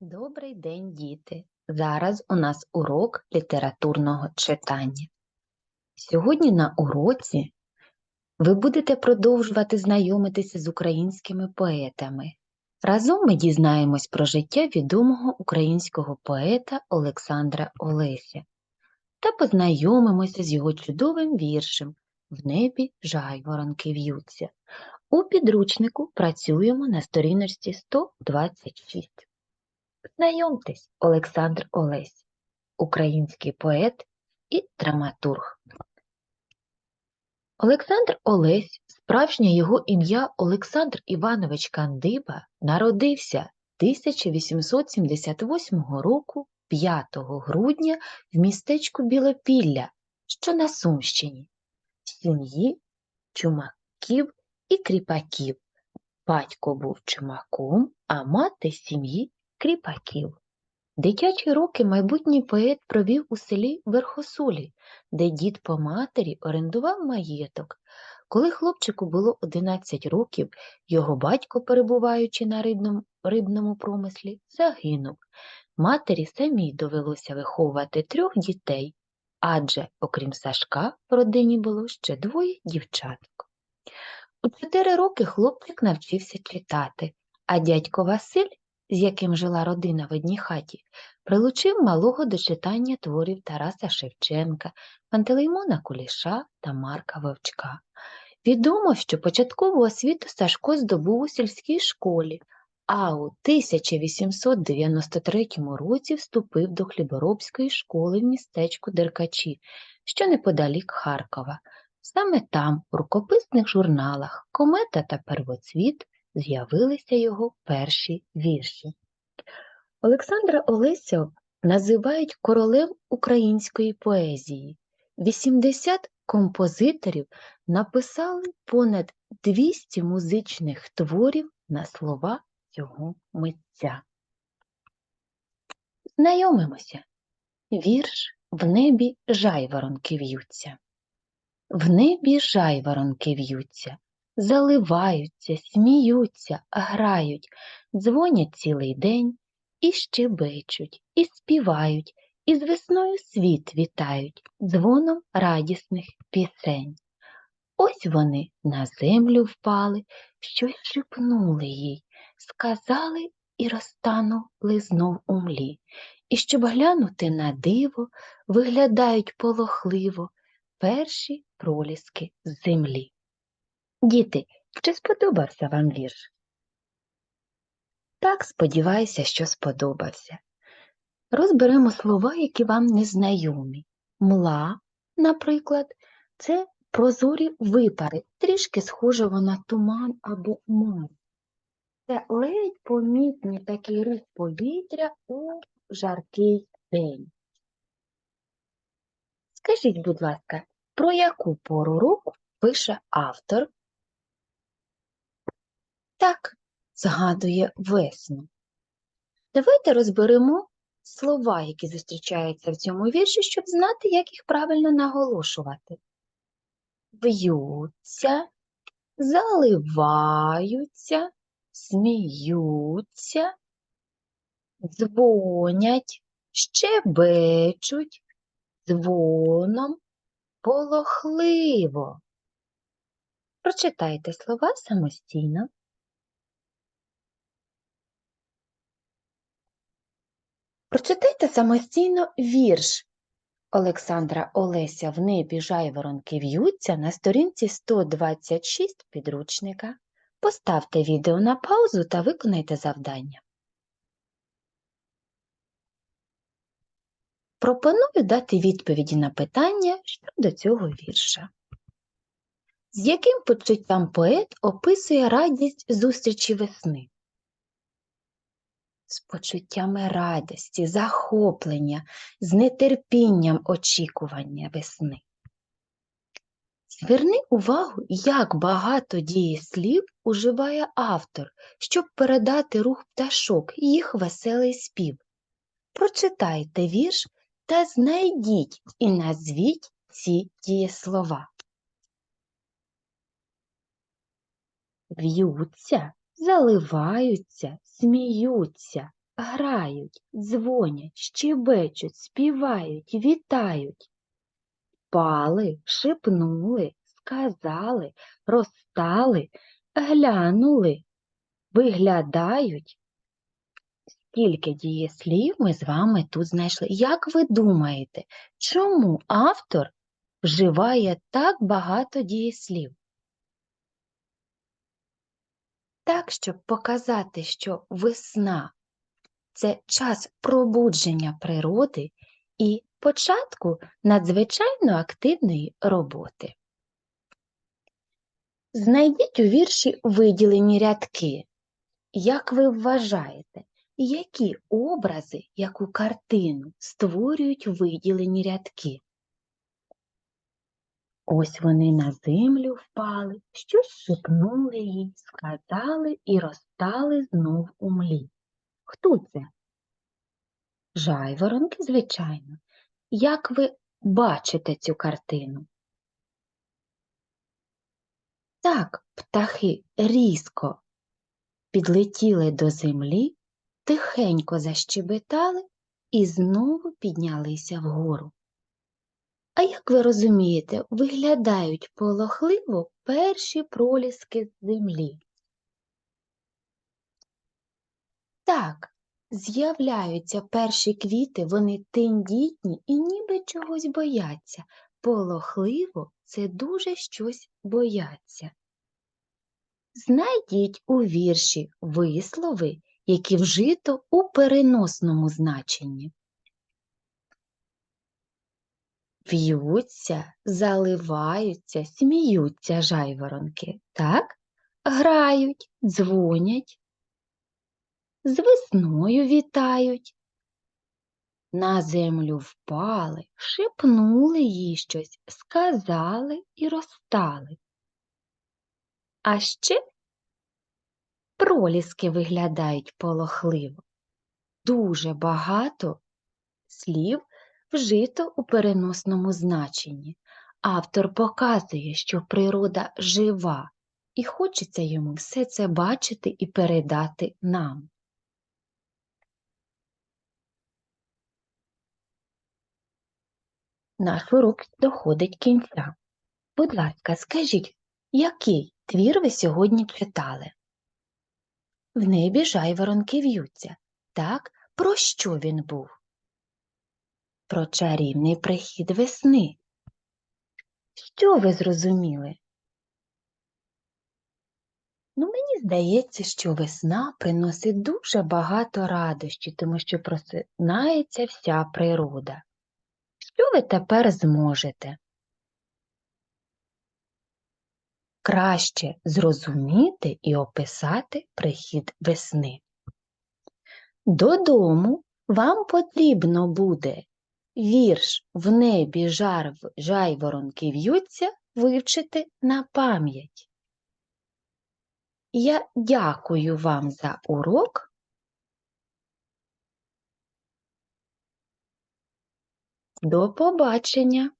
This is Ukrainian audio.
Добрий день, діти! Зараз у нас урок літературного читання. Сьогодні на уроці ви будете продовжувати знайомитися з українськими поетами. Разом ми дізнаємось про життя відомого українського поета Олександра Олеся та познайомимося з його чудовим віршем В небі жайворонки в'ються. У підручнику працюємо на сторіночці 126. Знайомтесь, Олександр Олесь, український поет і драматург. Олександр Олесь, справжнє його ім'я Олександр Іванович Кандиба, народився 1878 року 5 грудня в містечку Білопілля, що на Сумщині, в сім'ї чумаків і кріпаків. Батько був чумаком, а мати сім'ї кріпаків. Дитячі роки майбутній поет провів у селі Верхосулі, де дід по матері орендував маєток. Коли хлопчику було 11 років, його батько, перебуваючи на рибному, рибному промислі, загинув. Матері самій довелося виховувати трьох дітей, адже, окрім Сашка, в родині було ще двоє дівчаток. У чотири роки хлопчик навчився читати, а дядько Василь з яким жила родина в одній хаті, прилучив малого до читання творів Тараса Шевченка, Пантелеймона Куліша та Марка Вовчка. Відомо, що початкову освіту Сашко здобув у сільській школі, а у 1893 році вступив до хліборобської школи в містечку Деркачі, що неподалік Харкова. Саме там, у рукописних журналах Комета та Первоцвіт з'явилися його перші вірші. Олександра Олеся називають королем української поезії. 80 композиторів написали понад 200 музичних творів на слова цього митця. Знайомимося. Вірш В небі жайворонки в'ються. В небі жайворонки в'ються, заливаються, сміються, грають, дзвонять цілий день і щебечуть, і співають, і з весною світ вітають дзвоном радісних пісень. Ось вони на землю впали, щось шепнули їй, сказали і розтанули знов у млі. І щоб глянути на диво, виглядають полохливо перші проліски з землі. Діти, чи сподобався вам вірш? Так, сподіваюся, що сподобався. Розберемо слова, які вам незнайомі. Мла, наприклад, це прозорі випари, трішки схожого на туман або мар. Це ледь помітний такий рух повітря у жаркий день. Скажіть, будь ласка, про яку пору року пише автор? Так, згадує весну. Давайте розберемо слова, які зустрічаються в цьому вірші, щоб знати, як їх правильно наголошувати. В'ються, заливаються, сміються, дзвонять, щебечуть, дзвоном, полохливо. Прочитайте слова самостійно. Прочитайте самостійно вірш Олександра Олеся в небі жайворонки в'ються на сторінці 126 підручника. Поставте відео на паузу та виконайте завдання. Пропоную дати відповіді на питання щодо цього вірша. З яким почуттям поет описує радість зустрічі весни? З почуттями радості, захоплення, з нетерпінням очікування весни. Зверни увагу, як багато дієслів уживає автор, щоб передати рух пташок і їх веселий спів. Прочитайте вірш та знайдіть і назвіть ці дієслова. В'ються, заливаються, сміються, грають, дзвонять, щебечуть, співають, вітають. Пали, шепнули, сказали, розстали, глянули, виглядають. Скільки дієслів ми з вами тут знайшли? Як ви думаєте, чому автор вживає так багато дієслів? Так, щоб показати, що весна це час пробудження природи і початку надзвичайно активної роботи. Знайдіть у вірші виділені рядки. Як ви вважаєте, які образи, яку картину створюють виділені рядки? Ось вони на землю впали, щось шепнули їй, сказали і розтали знов у млі. Хто це? Жайворонки, звичайно. Як ви бачите цю картину? Так, птахи різко підлетіли до землі, тихенько защебетали і знову піднялися вгору. А як ви розумієте, виглядають полохливо перші проліски землі? Так, з'являються перші квіти, вони тендітні і ніби чогось бояться. Полохливо це дуже щось бояться. Знайдіть у вірші вислови, які вжито у переносному значенні. В'ються, заливаються, сміються жайворонки, так? Грають, дзвонять, з весною вітають. На землю впали, шепнули їй щось, сказали і розтали. А ще проліски виглядають полохливо. Дуже багато слів вжито у переносному значенні. Автор показує, що природа жива, і хочеться йому все це бачити і передати нам. Наш урок доходить кінця. Будь ласка, скажіть, який твір ви сьогодні читали? В небі жайворонки в'ються. Так, про що він був? Про чарівний прихід весни. Що ви зрозуміли? Ну, мені здається, що весна приносить дуже багато радощі, тому що просинається вся природа. Що ви тепер зможете? Краще зрозуміти і описати прихід весни. Додому вам потрібно буде вірш в небі жар жайворонки в'ються вивчити на пам'ять. Я дякую вам за урок. До побачення!